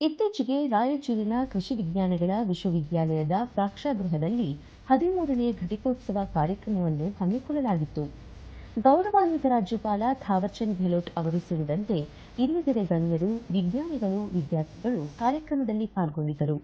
ಇತ್ತೀಚೆಗೆ ರಾಯಚೂರಿನ ಕೃಷಿ ವಿಜ್ಞಾನಗಳ ವಿಶ್ವವಿದ್ಯಾಲಯದ ಪ್ರಾಕ್ಷಾಗೃಹದಲ್ಲಿ ಹದಿಮೂರನೇ ಘಟಿಕೋತ್ಸವ ಕಾರ್ಯಕ್ರಮವನ್ನು ಹಮ್ಮಿಕೊಳ್ಳಲಾಗಿತ್ತು. ಗೌರವಾನ್ವಿತ ರಾಜ್ಯಪಾಲ ಥಾವರ್ಚಂದ್ ಗೆಹ್ಲೋಟ್ ಅವರು ಸೇರಿದಂತೆ ಇನ್ನಿತರೆ ಗಣ್ಯರು, ವಿಜ್ಞಾನಿಗಳು, ವಿದ್ಯಾರ್ಥಿಗಳು ಕಾರ್ಯಕ್ರಮದಲ್ಲಿ ಪಾಲ್ಗೊಂಡಿದ್ದರು.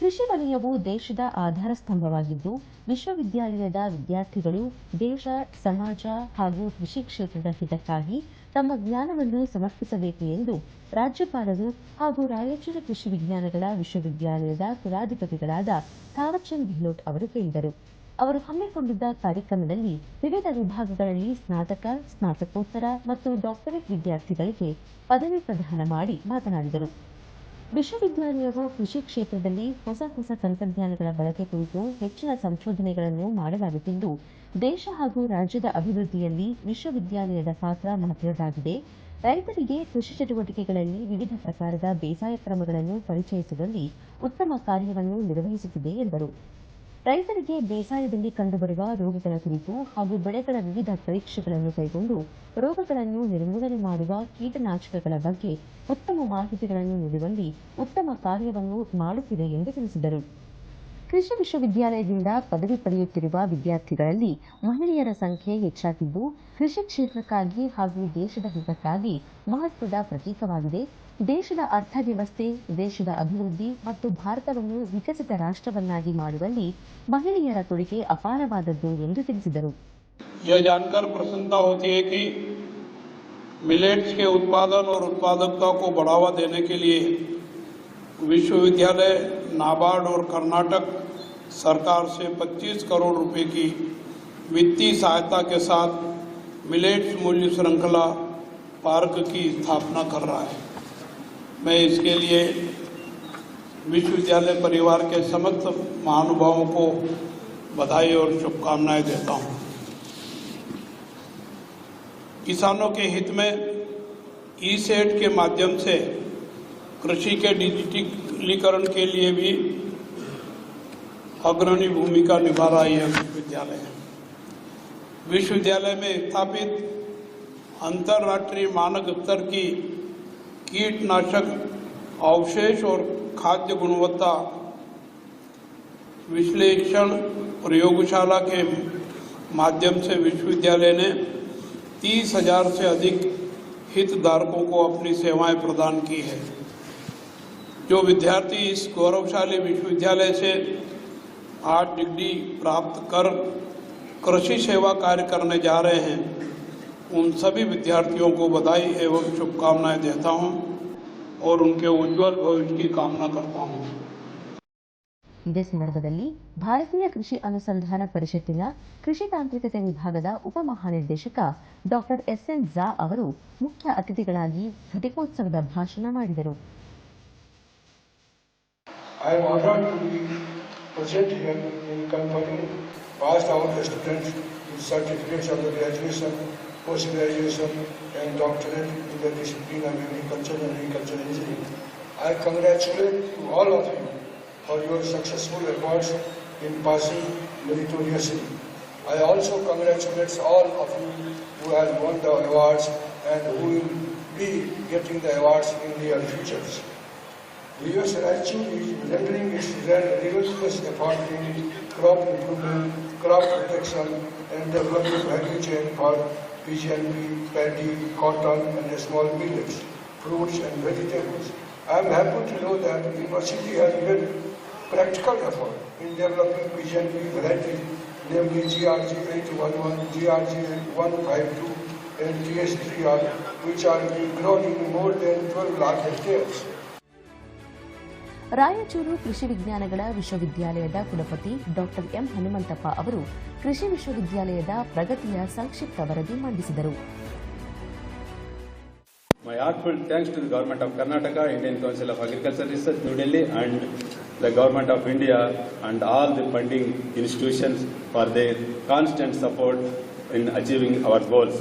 ಕೃಷಿ ವಲಯವು ದೇಶದ ಆಧಾರ ಸ್ತಂಭವಾಗಿದ್ದು, ವಿಶ್ವವಿದ್ಯಾಲಯದ ವಿದ್ಯಾರ್ಥಿಗಳು ದೇಶ, ಸಮಾಜ ಹಾಗೂ ಕೃಷಿ ಕ್ಷೇತ್ರದ ಹಿತಕ್ಕಾಗಿ ತಮ್ಮ ಜ್ಞಾನವನ್ನು ಸಮರ್ಪಿಸಬೇಕು ಎಂದು ರಾಜ್ಯಪಾಲರು ಹಾಗೂ ರಾಯಚೂರು ಕೃಷಿ ವಿಜ್ಞಾನಗಳ ವಿಶ್ವವಿದ್ಯಾಲಯದ ಕುಲಾಧಿಪತಿಗಳಾದ ಥಾವರ್ಚಂದ್ ಗೆಹ್ಲೋಟ್ ಅವರು ಹೇಳಿದರು. ಅವರು ಹಮ್ಮಿಕೊಂಡಿದ್ದ ಕಾರ್ಯಕ್ರಮದಲ್ಲಿ ವಿವಿಧ ವಿಭಾಗಗಳಲ್ಲಿ ಸ್ನಾತಕ, ಸ್ನಾತಕೋತ್ತರ ಮತ್ತು ಡಾಕ್ಟರೇಟ್ ವಿದ್ಯಾರ್ಥಿಗಳಿಗೆ ಪದವಿ ಪ್ರದಾನ ಮಾಡಿ ಮಾತನಾಡಿದರು. ವಿಶ್ವವಿದ್ಯಾಲಯವು ಕೃಷಿ ಕ್ಷೇತ್ರದಲ್ಲಿ ಹೊಸ ಹೊಸ ತಂತ್ರಜ್ಞಾನಗಳ ಬಳಕೆ ಕುರಿತು ಹೆಚ್ಚಿನ ಸಂಶೋಧನೆಗಳನ್ನು ಮಾಡಲಾಗುತ್ತಿದ್ದು ದೇಶ ಹಾಗೂ ರಾಜ್ಯದ ಅಭಿವೃದ್ಧಿಯಲ್ಲಿ ವಿಶ್ವವಿದ್ಯಾಲಯದ ಪಾತ್ರ ಮಹತ್ವದ್ದಾಗಿದೆ. ರೈತರಿಗೆ ಕೃಷಿ ಚಟುವಟಿಕೆಗಳಲ್ಲಿ ವಿವಿಧ ಪ್ರಕಾರದ ಬೇಸಾಯ ಕ್ರಮಗಳನ್ನು ಪರಿಚಯಿಸುವಲ್ಲಿ ಉತ್ತಮ ಕಾರ್ಯವನ್ನು ನಿರ್ವಹಿಸುತ್ತಿದೆ ಎಂದರು. ರೈತರಿಗೆ ಬೇಸಾಯದಲ್ಲಿ ಕಂಡುಬರುವ ರೋಗಗಳ ಕುರಿತು ಹಾಗೂ ಬೆಳೆಗಳ ವಿವಿಧ ಪರೀಕ್ಷೆಗಳನ್ನು ಕೈಗೊಂಡು ರೋಗಗಳನ್ನು ನಿರ್ಮೂಲನೆ ಮಾಡುವ ಕೀಟನಾಶಕಗಳ ಬಗ್ಗೆ ಉತ್ತಮ ಮಾಹಿತಿಗಳನ್ನು ನೀಡುವಲ್ಲಿ ಉತ್ತಮ ಕಾರ್ಯವನ್ನು ಮಾಡುತ್ತಿದೆ ಎಂದು ತಿಳಿಸಿದರು. ಕೃಷಿ ವಿಶ್ವವಿದ್ಯಾಲಯದಿಂದ ಪದವಿ ಪಡೆಯುತ್ತಿರುವ ವಿದ್ಯಾರ್ಥಿಗಳಲ್ಲಿ ಮಹಿಳೆಯರ ಸಂಖ್ಯೆ ಹೆಚ್ಚಾಗಿದ್ದು ಕೃಷಿ ಕ್ಷೇತ್ರಕ್ಕಾಗಿ ಹಾಗೂ ದೇಶದ ಹಿತಕ್ಕಾಗಿ ಮಹತ್ವದ ಪ್ರತೀಕವಾಗಿದೆ ದೇಶದ ಅರ್ಥವ್ಯವಸ್ಥೆ ದೇಶದ ಅಭಿವೃದ್ಧಿ ಮತ್ತು ಭಾರತವನ್ನು ವಿಕಸಿತ ರಾಷ್ಟ್ರವನ್ನಾಗಿ ಮಾಡುವಲ್ಲಿ ಮಹಿಳೆಯರ ಕೊಡುಗೆ ಅಪಾರವಾದದ್ದು ಎಂದು ತಿಳಿಸಿದರು यह जानकर प्रसन्नता होती है कि मिलेट्स के उत्पादन और उत्पादकता को बढ़ावा देने के लिए विश्वविद्यालय नाबार्ड और कर्नाटक सरकार से 25 करोड़ रुपए की वित्तीय सहायता के साथ मिलेट्स मूल्य श्रृंखला पार्क की स्थापना कर रहा है। मैं इसके लिए विश्वविद्यालय परिवार के समस्त महानुभावों को बधाई और शुभकामनाएँ देता हूँ। किसानों के हित में ई सेट के माध्यम से कृषि के डिजिटलीकरण के लिए भी अग्रणी भूमिका निभा रहा है विश्वविद्यालय। विश्वविद्यालय में स्थापित अंतर्राष्ट्रीय मानक स्तर की कीटनाशक अवशेष और खाद्य गुणवत्ता विश्लेषण प्रयोगशाला के माध्यम से विश्वविद्यालय ने तीस हज़ार से अधिक हितधारकों को अपनी सेवाएँ प्रदान की है। जो विद्यार्थी इस गौरवशाली विश्वविद्यालय से आज डिग्री प्राप्त कर कृषि सेवा कार्य करने जा रहे हैं उन सभी विद्यार्थियों को बधाई एवं शुभकामनाएं देता हूं और उनके उज्जवल भविष्य की कामना करता हूं ಇದೇ ಸಂದರ್ಭದಲ್ಲಿ ಭಾರತೀಯ ಕೃಷಿ ಅನುಸಂಧಾನ ಪರಿಷತ್ತಿನ ಕೃಷಿ ತಾಂತ್ರಿಕತೆ ವಿಭಾಗದ ಉಪಮಹಾನಿರ್ದೇಶಕ ಡಾಕ್ಟರ್ ಎಸ್ ಎನ್ ಝಾ ಅವರು ಮುಖ್ಯ ಅತಿಥಿಗಳಾಗಿ ಘಟಿಕೋತ್ಸವದ ಭಾಷಣ ಮಾಡಿದರು I am honored to be present here in conferring past our students with certificates of the graduation, post-graduation and doctorate in the discipline of agriculture and agricultural engineering. I congratulate to all of you for your successful efforts in passing meritoriously. I also congratulate all of you who have won the awards and who will be getting the awards in the futures. The us use is rendering is rendering agriculture in crop improvement, crop protection, and developing value chain for PGNP, paddy, cotton, and small millets, fruits, and vegetables. I am happy to know that the university has given practical effort in developing PGNP varieties, namely GRG811, GRG152, and TS3R, which are being grown in more than 12 lakh hectares. Raichur ಕೃಷಿ ವಿಜ್ಞಾನಗಳ ವಿಶ್ವವಿದ್ಯಾಲಯದ ಕುಲಪತಿ doctor M Hanumanthappa ಅವರು ಕೃಷಿ ವಿಶ್ವವಿದ್ಯಾಲಯದ ಪ್ರಗತಿಯ ಸಂಕ್ಷಿಪ್ತ ವರದಿ ಮಂಡಿಸಿದರು ಮೈ heartfelt thanks to the Government of Karnataka, Indian Council of Agricultural Research, New Delhi, and the Government of India and all the funding institutions for their constant support in achieving our goals.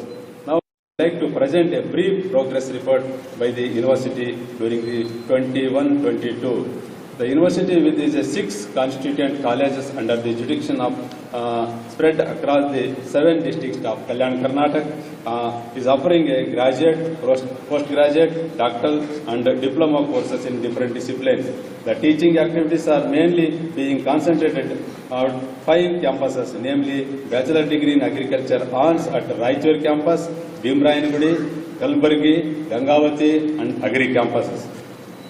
I would like to present a brief progress report by the university during the 21-22. The university with its six constituent colleges under the jurisdiction of uh, spread across the seven districts of Kalyan Karnataka uh, is offering a graduate, post- postgraduate, doctoral and diploma courses in different disciplines. The teaching activities are mainly being concentrated on five campuses, namely bachelor degree in agriculture arts at Raichur campus, Bhimrayanagudi, Kalburgi, Gangavati and Agri campuses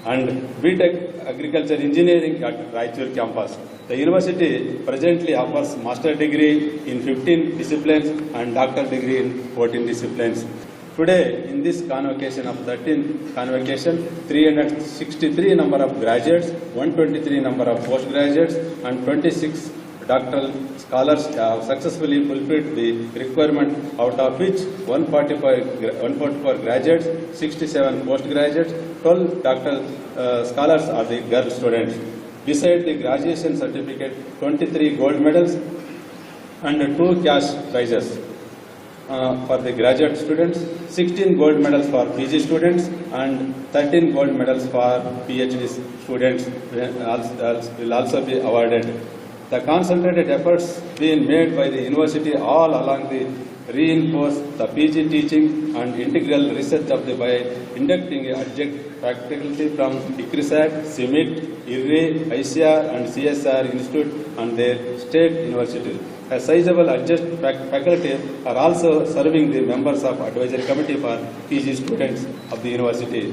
and BTech Agriculture Engineering at Raichur campus. The university presently offers master degree in 15 disciplines and doctor degree in 14 disciplines. Today, in this convocation of 13th convocation, 363 number of graduates, 123 number of postgraduates and 26 doctoral scholars have successfully fulfilled the requirement out of which 145, gra- 144 graduates, 67 postgraduates, 12 doctoral uh, scholars are the girl students. Besides the graduation certificate, 23 gold medals and two cash prizes for the graduate students, 16 gold medals for PG students and 13 gold medals for PhD students will also- will also be awarded. The concentrated efforts being made by the university all along the reinforce the PG teaching and integral research of the by inducting a adjunct faculty from ICRISAT, CIMIT, IRRI, ICR and CSR Institute and their state universities. A sizable adjunct fac- faculty are also serving the members of advisory committee for PG students of the university.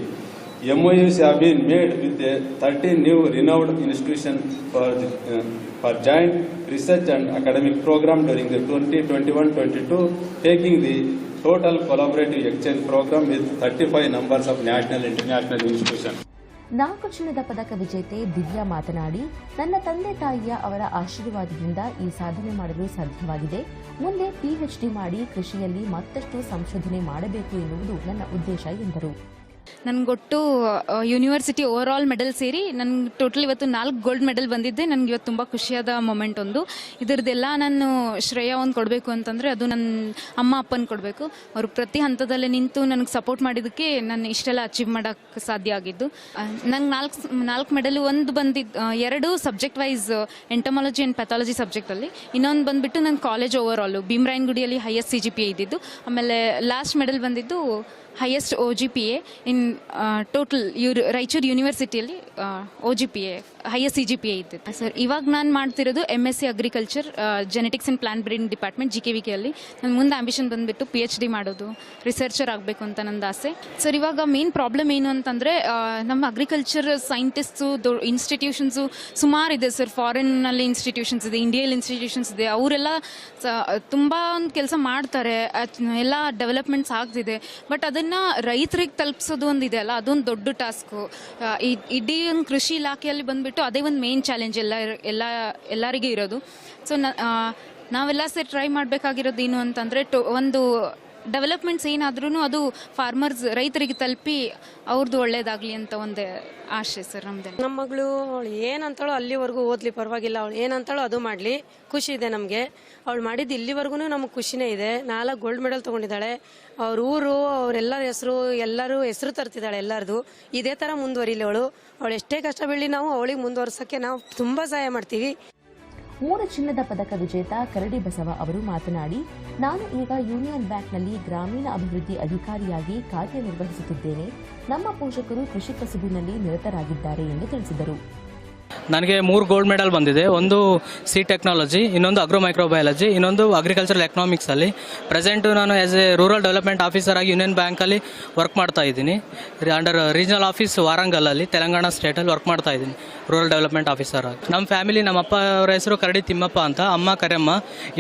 MOUs have been made with the 13 new renowned institutions for, uh, for joint research and academic program during the 2021-22, taking the total collaborative exchange program with 35 numbers of national and international institutions. ನಾಲ್ಕು ಚಿನ್ನದ ಪದಕ ವಿಜೇತೆ ದಿವ್ಯಾ ಮಾತನಾಡಿ ನನ್ನ ತಂದೆ ತಾಯಿಯ ಅವರ ಆಶೀರ್ವಾದದಿಂದ ಈ ಸಾಧನೆ ಮಾಡಲು ಸಾಧ್ಯವಾಗಿದೆ. ಮುಂದೆ ಪಿಎಚ್ಡಿ ಮಾಡಿ ಕೃಷಿಯಲ್ಲಿ ಮತ್ತಷ್ಟು ಸಂಶೋಧನೆ ಮಾಡಬೇಕು ಎನ್ನುವುದು ನನ್ನ ಉದ್ದೇಶ ಎಂದರು. ನನಗೊಟ್ಟು ಯೂನಿವರ್ಸಿಟಿ ಓವರ್ ಆಲ್ ಮೆಡಲ್ ಸೇರಿ ನನ್ಗೆ ಟೋಟಲ್ ಇವತ್ತು ನಾಲ್ಕು ಗೋಲ್ಡ್ ಮೆಡಲ್ ಬಂದಿದ್ದೆ. ನನಗೆ ಇವತ್ತು ತುಂಬ ಖುಷಿಯಾದ ಮೊಮೆಂಟ್ ಒಂದು. ಇದರದ್ದೆಲ್ಲ ನಾನು ಶ್ರೇಯ ಒಂದು ಕೊಡಬೇಕು ಅಂತಂದರೆ ಅದು ನನ್ನ ಅಮ್ಮ ಅಪ್ಪನ ಕೊಡಬೇಕು. ಅವರು ಪ್ರತಿ ಹಂತದಲ್ಲೇ ನಿಂತು ನನಗೆ ಸಪೋರ್ಟ್ ಮಾಡಿದ್ದಕ್ಕೆ ನಾನು ಇಷ್ಟೆಲ್ಲ ಅಚೀವ್ ಮಾಡೋಕ್ಕೆ ಸಾಧ್ಯ ಆಗಿದ್ದು. ನಂಗೆ ನಾಲ್ಕು ನಾಲ್ಕು ಮೆಡಲ್ ಒಂದು ಬಂದಿದ್ದು ಎರಡು subject wise entomology and pathology ಸಬ್ಜೆಕ್ಟಲ್ಲಿ ಇನ್ನೊಂದು ಬಂದುಬಿಟ್ಟು ನನ್ನ ಕಾಲೇಜ್ ಓವರ್ ಆಲು ಭೀಮರಾಯನಗುಡಿಯಲ್ಲಿ ಹೈಯೆಸ್ಟ್ ಸಿ ಜಿ ಪಿ ಇದ್ದಿದ್ದು. ಆಮೇಲೆ ಲಾಸ್ಟ್ ಮೆಡಲ್ ಬಂದಿದ್ದು highest O G P A in total ಇವರು Raichur ಯೂನಿವರ್ಸಿಟಿಯಲ್ಲಿ O G P A highest C G P A ಇದ್ದಿತ್ತು. ಸರ್ ಇವಾಗ ನಾನು ಮಾಡ್ತಿರೋದು M S C agriculture genetics and plant breeding department G K V ಕೆಯಲ್ಲಿ ನನ್ನ ಮುಂದೆ ambition ಬಂದುಬಿಟ್ಟು P H D ಮಾಡೋದು researcher ಆಗಬೇಕು ಅಂತ ನಂದು ಆಸೆ. ಸರ್ ಇವಾಗ ಮೇನ್ ಪ್ರಾಬ್ಲಮ್ ಏನು ಅಂತಂದರೆ ನಮ್ಮ ಅಗ್ರಿಕಲ್ಚರ್ ಸೈಂಟಿಸ್ಟು ದೊ ಇನ್ಸ್ಟಿಟ್ಯೂಷನ್ಸು ಇದೆ ಸರ್ ಫಾರಿನ್ನಲ್ಲಿ ಇನ್ಸ್ಟಿಟ್ಯೂಷನ್ಸ್ ಇದೆ ಇಂಡಿಯಲ್ಲಿ ಇನ್ಸ್ಟಿಟ್ಯೂಷನ್ಸ್ ಇದೆ. ಅವರೆಲ್ಲ ತುಂಬ ಒಂದು ಕೆಲಸ ಮಾಡ್ತಾರೆ. ಎಲ್ಲ ಡೆವಲಪ್ಮೆಂಟ್ಸ್ ಆಗ್ತಿದೆ. ಬಟ್ ಅದನ್ನು ರೈತರಿಗೆ ತಲುಪಿಸೋದು ಒಂದು ಇದೆ ಅಲ್ಲ, ಅದೊಂದು ದೊಡ್ಡ ಟಾಸ್ಕು ಇಡೀ ಒಂದು ಕೃಷಿ ಇಲಾಖೆಯಲ್ಲಿ ಬಂದುಬಿಟ್ಟು ಅದೇ ಒಂದು ಮೇನ್ ಚಾಲೆಂಜ್ ಎಲ್ಲ ಎಲ್ಲ ಎಲ್ಲರಿಗೂ ಇರೋದು. ಸೊ ನಾವೆಲ್ಲ ಸರ್ ಟ್ರೈ ಮಾಡಬೇಕಾಗಿರೋದು ಏನು ಅಂತಂದರೆ ಟೊ ಒಂದು ಡೆವಲಪ್ಮೆಂಟ್ಸ್ ಏನಾದ್ರೂ ಅದು ಫಾರ್ಮರ್ಸ್ ರೈತರಿಗೆ ತಲುಪಿ ಅವ್ರದ್ದು ಒಳ್ಳೇದಾಗಲಿ ಅಂತ ಒಂದು ಆಶೆ ಸರ್ ನಮ್ದು ನಮ್ಮ ಮಗಳು, ಅವಳು ಏನಂತಾಳೋ ಅಲ್ಲಿವರೆಗೂ ಓದ್ಲಿ, ಪರವಾಗಿಲ್ಲ. ಅವಳು ಏನಂತಾಳೋ ಅದು ಮಾಡಲಿ. ಖುಷಿ ಇದೆ ನಮಗೆ. ಅವಳು ಮಾಡಿದ್ದು ಇಲ್ಲಿವರೆಗೂ ನಮಗೆ ಖುಷಿನೇ ಇದೆ. ನಾಲ್ಕು ಗೋಲ್ಡ್ ಮೆಡಲ್ ತೊಗೊಂಡಿದ್ದಾಳೆ. ಅವ್ರ ಊರು ಅವರೆಲ್ಲರ ಹೆಸರು, ಎಲ್ಲರೂ ಹೆಸರು ತರ್ತಿದ್ದಾಳೆ ಎಲ್ಲರದು. ಇದೇ ಥರ ಮುಂದುವರಿಲಿ ಅವಳು. ಅವಳು ಎಷ್ಟೇ ಕಷ್ಟ ಬೀಳಿ ನಾವು ಅವಳಿಗೆ ಮುಂದುವರ್ಸೋಕ್ಕೆ ನಾವು ತುಂಬ ಸಹಾಯ ಮಾಡ್ತೀವಿ. ಮೂರು ಚಿನ್ನದ ಪದಕ ವಿಜೇತ ಕರಡಿ ಬಸವ ಅವರು ಮಾತನಾಡಿ, ನಾನು ಈಗ ಯೂನಿಯನ್ ಬ್ಯಾಂಕ್ನಲ್ಲಿ ಗ್ರಾಮೀಣ ಅಭಿವೃದ್ಧಿ ಅಧಿಕಾರಿಯಾಗಿ ಕಾರ್ಯನಿರ್ವಹಿಸುತ್ತಿದ್ದೇನೆ. ನಮ್ಮ ಪೋಷಕರು ಕೃಷಿ ಕಸುಬಿನಲ್ಲಿ ನಿರತರಾಗಿದ್ದಾರೆ ಎಂದು ತಿಳಿಸಿದರು. ನನಗೆ ಮೂರು ಗೋಲ್ಡ್ ಮೆಡಲ್ ಬಂದಿದೆ. ಒಂದು ಸಿ ಟೆಕ್ನಾಲಜಿ ಇನ್ನೊಂದು ಅಗ್ರೋ ಮೈಕ್ರೋಬಯಾಲಜಿ ಇನ್ನೊಂದು ಅಗ್ರಿಕಲ್ಚರಲ್ ಎಕನಾಮಿಕ್ಸಲ್ಲಿ ಪ್ರೆಸೆಂಟು ನಾನು as a rural development officer ಆಗಿ ಯೂನಿಯನ್ ಬ್ಯಾಂಕಲ್ಲಿ ವರ್ಕ್ ಮಾಡ್ತಾ ಇದ್ದೀನಿ. ಅಂಡರ್ ರೀಜನಲ್ ಆಫೀಸ್ ವಾರಂಗಲಲ್ಲಿ ತೆಲಂಗಾಣ ಸ್ಟೇಟಲ್ಲಿ ವರ್ಕ್ ಮಾಡ್ತಾ ಇದ್ದೀನಿ. ರೂರಲ್ ಡೆವಲಪ್ಮೆಂಟ್ ಆಫೀಸರ್ ನಮ್ಮ ಫ್ಯಾಮಿಲಿ ನಮ್ಮ ಅಪ್ಪ ಅವರ ಹೆಸರು ಕರಡಿ ತಿಮ್ಮಪ್ಪ ಅಂತ, ಅಮ್ಮ ಕರೆಯಮ್ಮ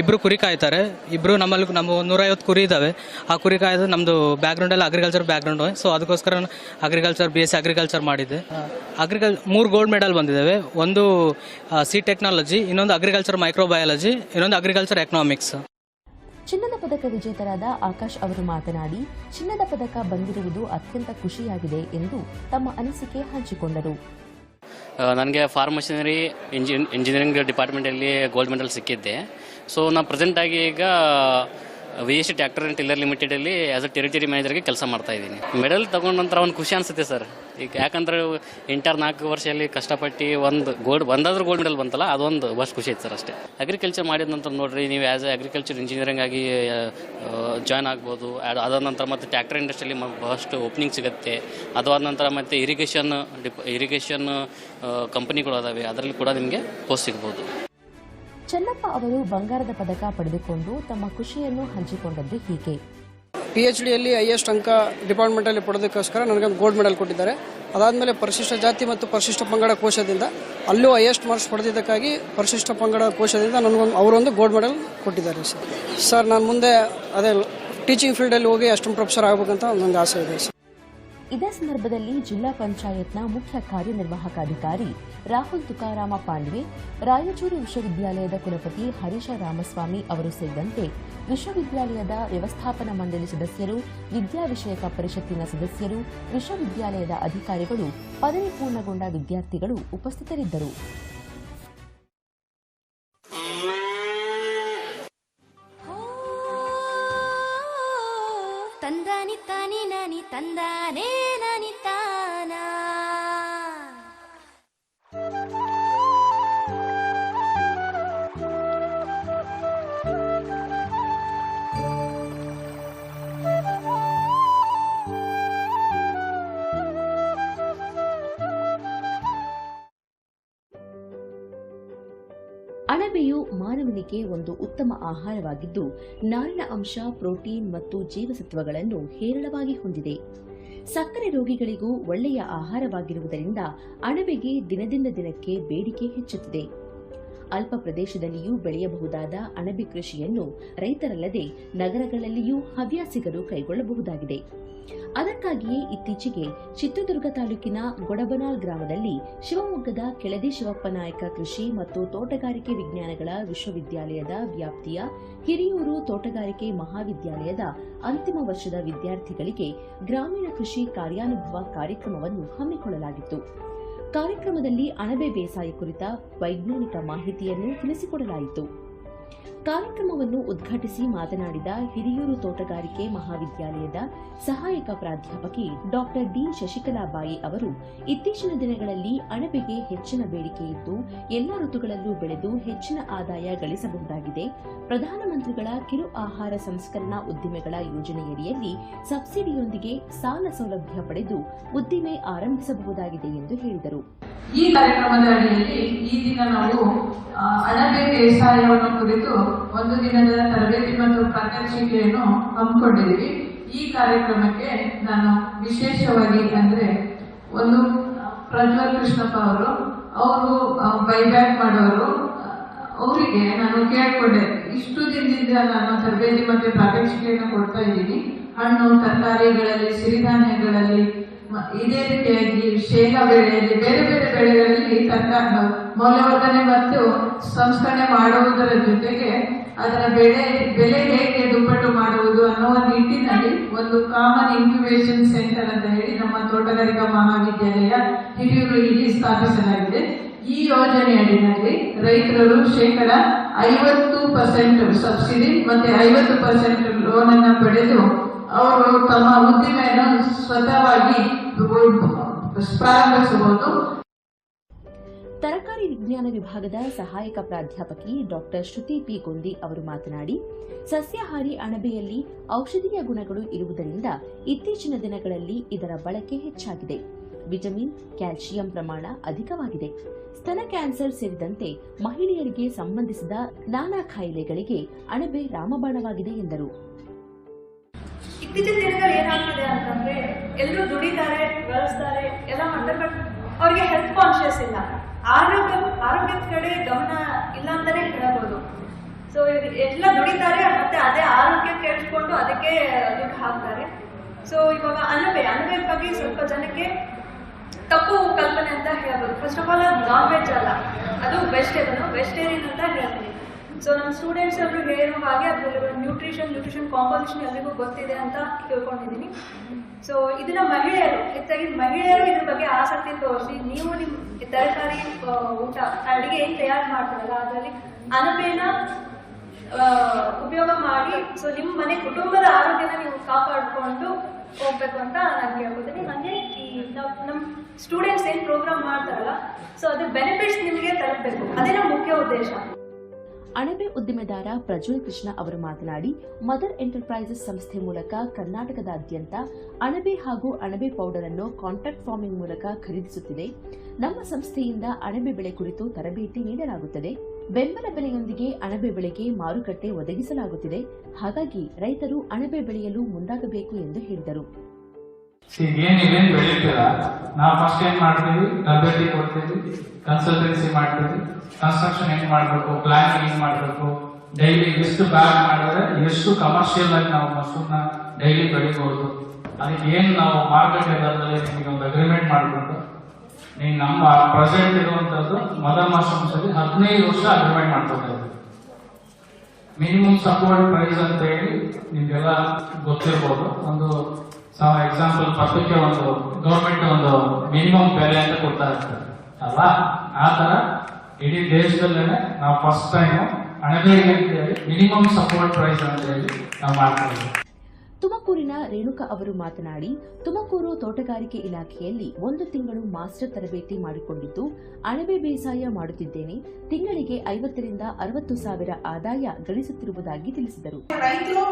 ಇಬ್ಬರು ಕುರಿ ಕಾಯ್ತಾರೆ. ಇಬ್ಬರು ನಮ್ಮಲ್ಲಿ ನಮ್ಮ ನೂರೈವತ್ತು ಕುರಿ ಇದ್ದಾವೆ ಆ ಕುರಿ ಕಾಯ್ದು ನಮ್ಮದು ಬ್ಯಾಕ್ಗ್ರೌಂಡಲ್ಲಿ ಅಗ್ರಿಕಲ್ಚರ್ ಬ್ಯಾಕ್ಗ್ರೌಂಡು ಸೊ ಅದಕ್ಕೋಸ್ಕರ agriculture B S C agriculture ಮಾಡಿದ್ದೆ. ಅಗ್ರಿಕಲ್ ಮೂರು ಗೋಲ್ಡ್ ಮೆಡಲ್ ಬಂದಿದ್ದಾವೆ ಒಂದು ಸಿ ಟೆಕ್ನಾಲಜಿ ಇನ್ನೊಂದು ಅಗ್ರಿಕಲ್ಚರ್ ಮೈಕ್ರೋಬಯಾಲಜಿ ಇನ್ನೊಂದು ಅಗ್ರಿಕಲ್ಚರ್ ಎಕನಾಮಿಕ್ಸ್ ಚಿನ್ನದ ಪದಕ ವಿಜೇತರಾದ ಆಕಾಶ್ ಅವರು ಮಾತನಾಡಿ, ಚಿನ್ನದ ಪದಕ ಬಂದಿರುವುದು ಅತ್ಯಂತ ಖುಷಿಯಾಗಿದೆ ಎಂದು ತಮ್ಮ ಅನಿಸಿಕೆ ಹಂಚಿಕೊಂಡರು. ನನಗೆ ಫಾರ್ಮಷನರಿ ಇಂಜಿನ್ ಇಂಜಿನಿಯರಿಂಗ್ ಡಿಪಾರ್ಟ್ಮೆಂಟಲ್ಲಿ ಗೋಲ್ಡ್ ಮೆಡಲ್ ಸಿಕ್ಕಿದ್ದೆ. ಸೊ ನಾನು ಪ್ರೆಸೆಂಟಾಗಿ ಈಗ V S and tractor limited tiller ಲಿಮಿಟೆಡಲ್ಲಿ as a territory ಮ್ಯಾನೇಜರ್ಗೆ ಕೆಲಸ ಮಾಡ್ತಾ ಇದ್ದೀನಿ. ಮೆಡಲ್ ತಗೊಂಡ ನಂತರ ಒಂದು ಖುಷಿ ಅನಿಸುತ್ತೆ ಸರ್. ಈಗ ಯಾಕಂದ್ರೆ ಎಂಟಾರು ನಾಲ್ಕು ವರ್ಷದಲ್ಲಿ ಕಷ್ಟಪಟ್ಟು ಒಂದು ಗೋಲ್ಡ್ ಒಂದಾದ್ರೂ ಗೋಲ್ಡ್ ಮೆಡಲ್ ಬಂತಲ್ಲ, ಅದೊಂದು ಬಸ್ ಖುಷಿ ಐತೆ ಸರ್ ಅಷ್ಟೇ. ಅಗ್ರಿಕಲ್ಚರ್ ಮಾಡಿದ ನಂತರ ನೋಡ್ರಿ, ನೀವು ಆ್ಯಸ್ ಎ ಅಗ್ರಿಕಲ್ಚರ್ ಇಂಜಿನಿಯರಿಂಗ್ ಆಗಿ ಜಾಯ್ನ್ ಆಗ್ಬೋದು. ಅದಾದ ನಂತರ ಮತ್ತು ಟ್ಯಾಕ್ಟರ್ ಇಂಡಸ್ಟ್ರಿಯಲ್ಲಿ ಬಹಳಷ್ಟು ಓಪನಿಂಗ್ ಸಿಗುತ್ತೆ. ಅದಾದ ನಂತರ ಮತ್ತು ಇರಿಗೇಷನ್ ಡಿಪ್ ಇರಿಗೇಷನ್ ಕಂಪನಿಗಳು ಅದಾವೆ. ಅದರಲ್ಲಿ ಕೂಡ ನಿಮಗೆ ಪೋಸ್ಟ್ ಸಿಗ್ಬೋದು. ಚೆನ್ನಪ್ಪ ಅವರು ಬಂಗಾರದ ಪದಕ ಪಡೆದುಕೊಂಡು ತಮ್ಮ ಖುಷಿಯನ್ನು ಹಂಚಿಕೊಂಡದ್ದು ಹೀಗೆ. ಪಿ ಎಚ್ ಡಿಯಲ್ಲಿ ಹೈಯೆಸ್ಟ್ ಅಂಕ ಡಿಪಾರ್ಟ್ಮೆಂಟಲ್ಲಿ ಪಡೆದಕ್ಕೋಸ್ಕರ ನನಗೆ ಗೋಲ್ಡ್ ಮೆಡಲ್ ಕೊಟ್ಟಿದ್ದಾರೆ. ಅದಾದಮೇಲೆ ಪರಿಶಿಷ್ಟ ಜಾತಿ ಮತ್ತು ಪರಿಶಿಷ್ಟ ಪಂಗಡ ಕೋಶದಿಂದ ಅಲ್ಲೂ ಹೈಯೆಸ್ಟ್ ಮಾರ್ಕ್ಸ್ ಪಡೆದಿದ್ದಕ್ಕಾಗಿ ಪರಿಶಿಷ್ಟ ಪಂಗಡ ಕೋಶದಿಂದ ನನಗೊಂದು ಅವರೊಂದು ಗೋಲ್ಡ್ ಮೆಡಲ್ ಕೊಟ್ಟಿದ್ದಾರೆ ಸರ್. ಸರ್, ನಾನು ಮುಂದೆ ಅದೇ ಟೀಚಿಂಗ್ ಫೀಲ್ಡಲ್ಲಿ ಹೋಗಿ ಅಷ್ಟೊಂದು ಪ್ರೊಫೆಸರ್ ಆಗಬೇಕಂತ ನನಗೆ ಆಸೆ ಇದೆ ಸರ್. ಇದೇ ಸಂದರ್ಭದಲ್ಲಿ ಜಿಲ್ಲಾ ಪಂಚಾಯತ್ನ ಮುಖ್ಯ ಕಾರ್ಯನಿರ್ವಾಹಕ ಅಧಿಕಾರಿ ರಾಹುಲ್ ತುಕಾರಾಮ ಪಾಂಡ್ವೆ, ರಾಯಚೂರು ವಿಶ್ವವಿದ್ಯಾಲಯದ ಕುಲಪತಿ ಹರೀಶ ರಾಮಸ್ವಾಮಿ ಅವರು ಸೇರಿದಂತೆ ವಿಶ್ವವಿದ್ಯಾಲಯದ ವ್ಯವಸ್ಥಾಪನಾ ಮಂಡಳಿ ಸದಸ್ಯರು, ವಿದ್ಯಾ ವಿಷಯಕ ಪರಿಷತ್ತಿನ ಸದಸ್ಯರು, ವಿಶ್ವವಿದ್ಯಾಲಯದ ಅಧಿಕಾರಿಗಳು ಪದವಿ ಪೂರ್ಣಗೊಂಡ ವಿದ್ಯಾರ್ಥಿಗಳು ಉಪಸ್ಥಿತರಿದ್ದರು. ನಾನಿ ತಂದಾನೇ ನಾನಿ ಮಾನವನಿಗೆ ಒಂದು ಉತ್ತಮ ಆಹಾರವಾಗಿದ್ದು, ನಾರಿನ ಅಂಶ, ಪ್ರೋಟೀನ್ ಮತ್ತು ಜೀವಸತ್ವಗಳನ್ನು ಹೇರಳವಾಗಿ ಹೊಂದಿದೆ. ಸಕ್ಕರೆ ರೋಗಿಗಳಿಗೂ ಒಳ್ಳೆಯ ಆಹಾರವಾಗಿರುವುದರಿಂದ ಅಣಬೆಗೆ ದಿನದಿಂದ ದಿನಕ್ಕೆ ಬೇಡಿಕೆ ಹೆಚ್ಚುತ್ತಿದೆ. ಅಲ್ಪ ಪ್ರದೇಶದಲ್ಲಿಯೂ ಬೆಳೆಯಬಹುದಾದ ಅಣಬೆ ಕೃಷಿಯನ್ನು ರೈತರಲ್ಲದೆ ನಗರಗಳಲ್ಲಿಯೂ ಹವ್ಯಾಸಿಗರು ಕೈಗೊಳ್ಳಬಹುದಾಗಿದೆ. ಅದಕ್ಕಾಗಿಯೇ ಇತ್ತೀಚೆಗೆ ಚಿತ್ರದುರ್ಗ ತಾಲೂಕಿನ ಗೊಡಬನಾಲ್ ಗ್ರಾಮದಲ್ಲಿ ಶಿವಮೊಗ್ಗದ ಕೆಳದಿ ಶಿವಪ್ಪ ನಾಯಕ ಕೃಷಿ ಮತ್ತು ತೋಟಗಾರಿಕೆ ವಿಜ್ಞಾನಗಳ ವಿಶ್ವವಿದ್ಯಾಲಯದ ವ್ಯಾಪ್ತಿಯ ಹಿರಿಯೂರು ತೋಟಗಾರಿಕೆ ಮಹಾವಿದ್ಯಾಲಯದ ಅಂತಿಮ ವರ್ಷದ ವಿದ್ಯಾರ್ಥಿಗಳಿಗೆ ಗ್ರಾಮೀಣ ಕೃಷಿ ಕಾರ್ಯಾನುಭವ ಕಾರ್ಯಕ್ರಮವನ್ನು ಹಮ್ಮಿಕೊಳ್ಳಲಾಗಿತ್ತು. ಕಾರ್ಯಕ್ರಮದಲ್ಲಿ ಅಣಬೆ ಬೇಸಾಯ ಕುರಿತ ವೈಜ್ಞಾನಿಕ ಮಾಹಿತಿಯನ್ನು ತಿಳಿಸಿಕೊಡಲಾಯಿತು. ಕಾರ್ಯಕ್ರಮವನ್ನು ಉದ್ಘಾಟಿಸಿ ಮಾತನಾಡಿದ ಹಿರಿಯೂರು ತೋಟಗಾರಿಕೆ ಮಹಾವಿದ್ಯಾಲಯದ ಸಹಾಯಕ ಪ್ರಾಧ್ಯಾಪಕಿ ಡಾಕ್ಟರ್ ಡಿ ಶಶಿಕಲಾಬಾಯಿ ಅವರು, ಇತ್ತೀಚಿನ ದಿನಗಳಲ್ಲಿ ಅಣಬೆಗೆ ಹೆಚ್ಚಿನ ಬೇಡಿಕೆ ಇದ್ದು, ಎಲ್ಲ ಋತುಗಳಲ್ಲೂ ಬೆಳೆದು ಹೆಚ್ಚಿನ ಆದಾಯ ಗಳಿಸಬಹುದಾಗಿದೆ. ಪ್ರಧಾನಮಂತ್ರಿಗಳ ಕಿರು ಆಹಾರ ಸಂಸ್ಕರಣಾ ಉದ್ದಿಮೆಗಳ ಯೋಜನೆಯಡಿಯಲ್ಲಿ ಸಬ್ಸಿಡಿಯೊಂದಿಗೆ ಸಾಲ ಸೌಲಭ್ಯ ಪಡೆದು ಉದ್ದಿಮೆ ಆರಂಭಿಸಬಹುದಾಗಿದೆ ಎಂದು ಹೇಳಿದರು. ಈ ಕಾರ್ಯಕ್ರಮದ ಅಡಿಯಲ್ಲಿ ಈ ದಿನ ನಾವು ಅಣಬೆ ಬೇಸಾಯವನ್ನು ಕುರಿತು ಒಂದು ದಿನದ ತರಬೇತಿ ಮತ್ತು ಪ್ರಾತ್ಯಕ್ಷಿಕೆಯನ್ನು ಹಮ್ಮಿಕೊಂಡಿದ್ದೀವಿ. ಈ ಕಾರ್ಯಕ್ರಮಕ್ಕೆ ನಾನು ವಿಶೇಷವಾಗಿ ಅಂದ್ರೆ ಒಂದು ಪ್ರಜ್ವಲ್ ಕೃಷ್ಣಪ್ಪ ಅವರು ಅವರು ಬೈಬ್ಯಾಕ್ ಮಾಡೋರು ಅವರಿಗೆ ನಾನು ಕೇಳಿಕೊಂಡೆ. ಇಷ್ಟು ದಿನದಿಂದ ನಾನು ತರಬೇತಿ ಮತ್ತೆ ಪ್ರಾತ್ಯಕ್ಷಿಕೆಯನ್ನು ಕೊಡ್ತಾ ಇದ್ದೀನಿ. ಹಣ್ಣು, ತರಕಾರಿಗಳಲ್ಲಿ, ಸಿರಿಧಾನ್ಯಗಳಲ್ಲಿ ಇದೇ ರೀತಿಯಾಗಿ ಶೇಂಗಾ ಬೆಳೆಯಲ್ಲಿ, ಬೇರೆ ಬೇರೆ ಬೆಳೆಗಳಲ್ಲಿ ತರಕಾರಿ ಮೌಲ್ಯವರ್ಧನೆ ಮತ್ತು ಸಂಸ್ಕರಣೆ ಮಾಡುವುದರ ಜೊತೆಗೆ ಅದರ ಬೆಳೆ, ಬೆಲೆ ಹೇಗೆ ದುಪ್ಪಟ್ಟು ಮಾಡುವುದು ಅನ್ನೋ ನಿಟ್ಟಿನಲ್ಲಿ ಒಂದು ಕಾಮನ್ ಇನ್ಕ್ಯುಬೇಷನ್ ಸೆಂಟರ್ ಅಂತ ಹೇಳಿ ನಮ್ಮ ತೋಟಗಾರಿಕಾ ಮಹಾವಿದ್ಯಾಲಯ ಹಿರಿಯೂರು ಇಲ್ಲಿ ಸ್ಥಾಪಿಸಲಾಗಿದೆ. ಈ ಯೋಜನೆ ಅಡಿನಲ್ಲಿ ರೈತರು ಶೇಕಡ ಐವತ್ತು ಪರ್ಸೆಂಟ್ ಸಬ್ಸಿಡಿ ಮತ್ತೆ ಐವತ್ತು ಪರ್ಸೆಂಟ್ ಲೋನ್ ಅನ್ನ ಪಡೆದು ಅವರು ತಮ್ಮ ಉದ್ದಿಮೆಯನ್ನು ಸ್ವತಃವಾಗಿ ಪ್ರಾರಂಭಿಸಬಹುದು ತರಕಾರಿ ವಿಜ್ಞಾನ ವಿಭಾಗದ ಸಹಾಯಕ ಪ್ರಾಧ್ಯಾಪಕಿ ಡಾಕ್ಟರ್ ಶ್ರುತಿ ಪಿ ಗೊಂದಿ ಅವರು ಮಾತನಾಡಿ, ಸಸ್ಯಾಹಾರಿ ಅಣಬೆಯಲ್ಲಿ ಔಷಧೀಯ ಗುಣಗಳು ಇರುವುದರಿಂದ ಇತ್ತೀಚಿನ ದಿನಗಳಲ್ಲಿ ಇದರ ಬಳಕೆ ಹೆಚ್ಚಾಗಿದೆ. ವಿಟಮಿನ್ ಕ್ಯಾಲ್ಸಿಯಂ ಪ್ರಮಾಣ ಅಧಿಕವಾಗಿದೆ. ಸ್ತನ ಕ್ಯಾನ್ಸರ್ ಸೇರಿದಂತೆ ಮಹಿಳೆಯರಿಗೆ ಸಂಬಂಧಿಸಿದ ನಾನಾ ಕಾಯಿಲೆಗಳಿಗೆ ಅಣಬೆ ರಾಮಬಾಣವಾಗಿದೆ ಎಂದರು. ಇತ್ತೀಚಿನ ದಿನಗಳು ಏನಾಗ್ತಿದೆ ಅಂತಂದ್ರೆ ಎಲ್ಲರೂ ದುಡಿತಾರೆ ಗಳಿಸ್ತಾರೆ ಎಲ್ಲ ಮಾಡ್ತಾರೆ ಅವ್ರಿಗೆ ಹೆಲ್ತ್ ಕಾನ್ಶಿಯಸ್ ಇಲ್ಲ. ಆರೋಗ್ಯ, ಆರೋಗ್ಯದ ಕಡೆ ಗಮನ ಇಲ್ಲ ಅಂತಾನೆ ಹೇಳ್ಬೋದು. ಸೊ ಎಲ್ಲ ದುಡಿತಾರೆ, ಮತ್ತೆ ಅದೇ ಆರೋಗ್ಯ ಕೇಳಿಸ್ಕೊಂಡು ಅದಕ್ಕೆ ದುಡ್ಡು ಹಾಕ್ತಾರೆ. ಸೊ ಇವಾಗ ಅಣಬೆ ಅಣಬೆ ಬಗ್ಗೆ ಸ್ವಲ್ಪ ಜನಕ್ಕೆ ತಪ್ಪು ಕಲ್ಪನೆ ಅಂತ ಹೇಳ್ಬೋದು. ಫಸ್ಟ್ ಆಫ್ ಆಲ್ ಅದು ನಾನ್ ವೆಜ್ ಅಲ್ಲ. ಅದು ವೆಜಿಟೇಬಲ್ ವೆಜಿಟೇರಿಯನ್ ಅಂತ ಹೇಳ್ತೀನಿ. ಸೊ ನಮ್ಮ ಸ್ಟೂಡೆಂಟ್ಸ್ ಅವರು ಹೇಳಿರೋ ಹಾಗೆ ಅದರಲ್ಲಿ ನ್ಯೂಟ್ರಿಷನ್ ನ್ಯೂಟ್ರಿಷನ್ ಕಾಂಪೋಸಿಷನ್ ಎಲ್ಲರಿಗೂ ಗೊತ್ತಿದೆ ಅಂತ ತಿಳ್ಕೊಂಡಿದ್ದೀನಿ. ಸೊ ಇದನ್ನ ಮಹಿಳೆಯರು, ಹೆಚ್ಚಾಗಿ ಮಹಿಳೆಯರು ಇದ್ರ ಬಗ್ಗೆ ಆಸಕ್ತಿ ತೋರಿಸಿ, ನೀವು ನಿಮ್ಮ ತರಕಾರಿ ಊಟ, ಅಡುಗೆ ಏನು ತಯಾರು ಮಾಡ್ತಾರಲ್ಲ, ಅದರಲ್ಲಿ ಅಣಬೆನ ಉಪಯೋಗ ಮಾಡಿ ಸೊ ನಿಮ್ಮ ಮನೆ ಕುಟುಂಬದ ಆರೋಗ್ಯನ ನೀವು ಕಾಪಾಡಿಕೊಂಡು ಹೋಗ್ಬೇಕು ಅಂತ ನಾನು ಕೇಳ್ಕೊತೀನಿ ಹಾಗೆ ಈ ನಮ್ಮ ಸ್ಟೂಡೆಂಟ್ಸ್ ಏನು ಪ್ರೋಗ್ರಾಮ್ ಮಾಡ್ತಾರಲ್ಲ ಸೊ ಅದ್ರ ಬೆನಿಫಿಟ್ಸ್ ನಿಮಗೆ ತಲುಪಬೇಕು. ಅದೇ ನಮ್ಮ ಮುಖ್ಯ ಉದ್ದೇಶ. ಅಣಬೆ ಉದ್ದಿಮೆದಾರ ಪ್ರಜ್ವಲ್ ಕೃಷ್ಣ ಅವರು ಮಾತನಾಡಿ, ಮದರ್ ಎಂಟರ್ಪ್ರೈಸಸ್ ಸಂಸ್ಥೆ ಮೂಲಕ ಕರ್ನಾಟಕದಾದ್ಯಂತ ಅಣಬೆ ಹಾಗೂ ಅಣಬೆ ಪೌಡರ್ ಅನ್ನು ಕಾಂಟ್ರಾಕ್ಟ್ ಫಾರ್ಮಿಂಗ್ ಮೂಲಕ ಖರೀದಿಸುತ್ತಿದೆ. ನಮ್ಮ ಸಂಸ್ಥೆಯಿಂದ ಅಣಬೆ ಬೆಳೆ ಕುರಿತು ತರಬೇತಿ ನೀಡಲಾಗುತ್ತದೆ. ಬೆಂಬಲ ಬೆಲೆಯೊಂದಿಗೆ ಅಣಬೆ ಬೆಳೆಗೆ ಮಾರುಕಟ್ಟೆ ಒದಗಿಸಲಾಗುತ್ತಿದೆ. ಹಾಗಾಗಿ ರೈತರು ಅಣಬೆ ಬೆಳೆಯಲು ಮುಂದಾಗಬೇಕು ಎಂದು ಹೇಳಿದರು. ನಾವು ಫಸ್ಟ್ ಏನ್ ಮಾಡ್ತೀವಿ? ತರಬೇತಿ ಕೊಡ್ತೀವಿ ಕನ್ಸಲ್ಟೆನ್ಸಿ ಮಾಡ್ತೀವಿ. ಕನ್ಸ್ಟ್ರಕ್ಷನ್ ಹೆಂಗ್ ಮಾಡಬೇಕು ಪ್ಲಾನ್ ಹೆಂಗ್ ಮಾಡಬೇಕು ಡೈಲಿ ಎಷ್ಟು ಬ್ಯಾಗ್ ಮಾಡಿದ್ರೆ ಎಷ್ಟು ಕಮರ್ಷಿಯಲ್ ಆಗಿ ನಾವು ಮಶ್ರೂಮ್ನ ಡೈಲಿ ಬೆಳಿಬಹುದು ಅದಕ್ಕೆ ಏನು ನಾವು ಮಾರ್ಕೆಟ್ ದರದಲ್ಲಿ ನಿಮಗೆ ಒಂದು ಅಗ್ರಿಮೆಂಟ್ ಮಾಡಿಕೊಂಡು ನೀವು ನಮ್ಮ ಪ್ರೆಸೆಂಟ್ ಇರುವಂತದ್ದು ಮದರ್ ಮಶ್ರೂಮ್ಸ್ ಅಲ್ಲಿ ಹದಿನೈದು ವರ್ಷ ಅಗ್ರಿಮೆಂಟ್ ಮಾಡ್ಕೊಳ್ತೇವೆ ಮಿನಿಮಮ್ ಸಪೋರ್ಟ್ ಪ್ರೈಸ್ ಅಂತ ಹೇಳಿ ನಿಮ್ಗೆಲ್ಲ ಗೊತ್ತಿರ್ಬೋದು. ಒಂದು ಎಕ್ಸಾಂಪಲ್ ಪಕ್ಕಕ್ಕೆ ಒಂದು ಗೌರ್ಮೆಂಟ್ ಒಂದು ಮಿನಿಮಮ್ ಬೆಲೆ ಅಂತ ಕೊಡ್ತಾ ಇರ್ತದೆ ಅಲ್ವಾ? ಆ ತರ ಇಡೀ ದೇಶದಲ್ಲೇ ನಾವು ಫಸ್ಟ್ ಟೈಮ್ ಅಣಬೆ ಮಿನಿಮಮ್ ಸಪೋರ್ಟ್ ಪ್ರೈಸ್ ಅಂತ ಹೇಳಿ ನಾವು ಮಾಡ್ತಾ ತುಮಕೂರಿನ ರೇಣುಕಾ ಅವರು ಮಾತನಾಡಿ, ತುಮಕೂರು ತೋಟಗಾರಿಕೆ ಇಲಾಖೆಯಲ್ಲಿ ಒಂದು ತಿಂಗಳು ಮಾಸ್ಟರ್ ತರಬೇತಿ ಮಾಡಿಕೊಂಡಿದ್ದು, ಅಣಬೆ ಬೇಸಾಯ ಮಾಡುತ್ತಿದ್ದೇನೆ, ತಿಂಗಳಿಗೆ ಐವತ್ತರಿಂದ ಅರವತ್ತು ಸಾವಿರ ಆದಾಯ ಗಳಿಸುತ್ತಿರುವುದಾಗಿ ತಿಳಿಸಿದರು. ರೈತರು